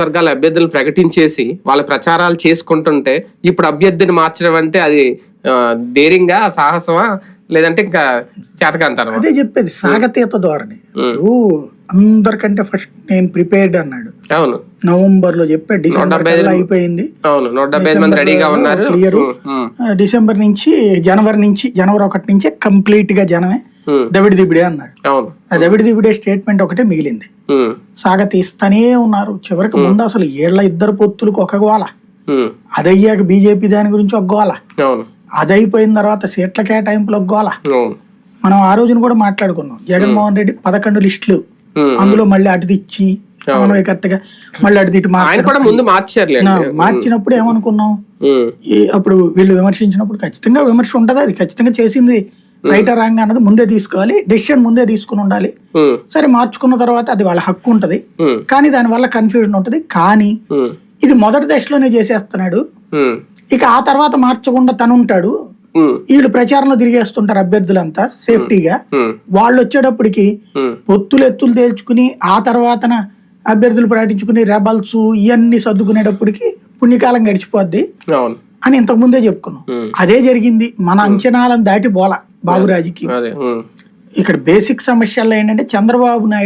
వర్గాల అభ్యర్థులను ప్రకటించేసి వాళ్ళ ప్రచారాలు చేసుకుంటుంటే ఇప్పుడు అభ్యర్థిని మార్చడం అంటే అది డేరింగా సాహసమా? లేదంటే ఇంకా చేతకంతరమా? అదే చెప్పేది సాగతీత ధోరణి. అందరికంటే ఫస్ట్ నేను ప్రిపేర్డ్ అన్నాడు. అవును. నవంబర్లో చెప్పాడు డిసెంబర్ అయిపోయింది. అవును నూట డెబ్బై మంది రెడీగా ఉన్నారు. క్లియర్ డిసెంబర్ నుంచి జనవరి నుంచి జనవరి ఒకటి నుంచే కంప్లీట్గా జనమే దవిడి దిబిడే అన్నాడు. అవును. ఆ దవిడి దిబిడే స్టేట్మెంట్ ఒకటే మిగిలింది. సాగతీస్తానే ఉన్నారు. చివరికి ముందు అసలు ఏళ్ళ ఇద్దరు పొత్తులకు ఒక గోల. అదయ్యాక బీజేపీ దాని గురించి ఒక గోల. అదైపోయిన తర్వాత సీట్ల కేటాయింపులు ఒక గోల. మనం ఆ రోజున కూడా మాట్లాడుకున్నాం. జగన్మోహన్ రెడ్డి పదకొండు లిస్టులు. అందులో మళ్ళీ అటు తెచ్చి సమన్వయకర్తగా మళ్ళీ అటు తిట్టి మార్చినప్పుడు ఏమనుకున్నాం? అప్పుడు వీళ్ళు విమర్శించినప్పుడు ఖచ్చితంగా విమర్శ ఉంటది అది. ఖచ్చితంగా చేసింది రైటర్ రాంగ్ అన్నది ముందే తీసుకోవాలి డెసిషన్ ముందే తీసుకుని ఉండాలి. సరే మార్చుకున్న తర్వాత అది వాళ్ళ హక్కు ఉంటది. కానీ దానివల్ల కన్ఫ్యూజన్ ఉంటది. కానీ ఇది మొదటి దశలోనే చేసేస్తున్నాడు. ఇక ఆ తర్వాత మార్చకుండా తను ఉంటాడు. వీళ్ళు ప్రచారంలో తిరిగేస్తుంటారు అభ్యర్థులంతా సేఫ్టీగా. వాళ్ళు వచ్చేటప్పటికి ఉమ్, పొత్తులు ఎత్తులు తేల్చుకుని ఆ తర్వాతన అభ్యర్థులు ప్రకటించుకుని రెబల్స్ ఇవన్నీ సర్దుకునేటప్పటికి పుణ్యకాలం గడిచిపోద్ది అని ఇంతకు ముందే చెప్పుకున్నాం. అదే జరిగింది. మన అంచనాలను దాటి బోల బాబురాజుకి. అదే ఉమ్, ఇక్కడ బేసిక్ సమస్యల్లో ఏంటంటే చంద్రబాబు నాయుడు